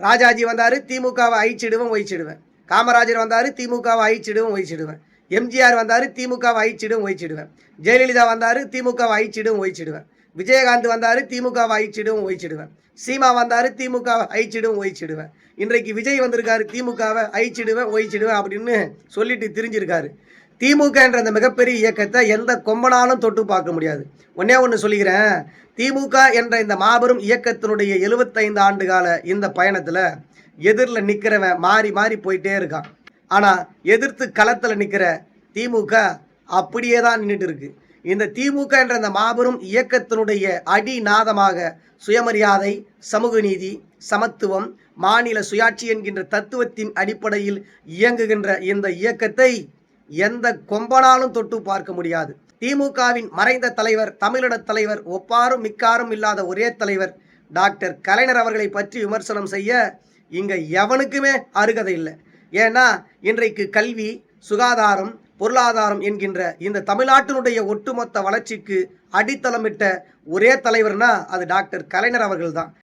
ராஜாஜி வந்தார் திமுகவை அழிச்சிடுவேன் ஒழிச்சிடுவேன். காமராஜர் வந்தார் திமுகவை அழிச்சிடுவேன் ஒழிச்சிடுவேன். எம்ஜிஆர் வந்தார் திமுகவை அழிச்சிடும் ஒழிச்சிடுவேன். ஜெயலலிதா வந்தார் திமுகவை அழிச்சிடும் ஒழிச்சிடுவேன். விஜயகாந்த் வந்தார் திமுகவை அழிச்சிடும் ஒழிச்சிடுவேன். சீமா வந்தார் திமுகவை அழிச்சிடும் ஒழிச்சிடுவேன். இன்றைக்கு விஜய் வந்திருக்காரு திமுகவை அழிச்சிடுவேன் ஒழிச்சிடுவேன் அப்படின்னு சொல்லிட்டு திரிஞ்சிருக்காரு. திமுக என்ற அந்த மிகப்பெரிய இயக்கத்தை எந்த கொம்பனாலும் தொட்டு பார்க்க முடியாது. ஒன்னே ஒன்று சொல்லிக்கிறேன். திமுக என்ற இந்த மாபெரும் இயக்கத்தினுடைய எழுபத்தைந்து ஆண்டு கால இந்த பயணத்தில் எதிரில் நிற்கிறவன் மாறி மாறி போயிட்டே இருக்கான். ஆனால் எதிர்த்து களத்தில் நிற்கிற திமுக அப்படியே தான் நின்றுட்டு இருக்கு. இந்த திமுக என்ற இந்த மாபெரும் இயக்கத்தினுடைய அடிநாதமாக சுயமரியாதை சமூக நீதி சமத்துவம் மாநில சுயாட்சி என்கின்ற தத்துவத்தின் அடிப்படையில் இயங்குகின்ற இந்த இயக்கத்தை எந்த கொம்பனாலும் தொட்டு பார்க்க முடியாது. திமுகவின் மறைந்த தலைவர் தமிழின தலைவர் ஒப்பாரும் மிக்காரும் இல்லாத ஒரே தலைவர் டாக்டர் கலைஞர் அவர்களை பற்றி விமர்சனம் செய்ய இங்க எவனுக்குமே அருகதை இல்லை. ஏன்னா இன்றைக்கு கல்வி சுகாதாரம் பொருளாதாரம் என்கின்ற இந்த தமிழ்நாட்டினுடைய ஒட்டுமொத்த வளர்ச்சிக்கு அடித்தளமிட்ட ஒரே தலைவர்னா அது டாக்டர் கலைஞர் அவர்கள் தான்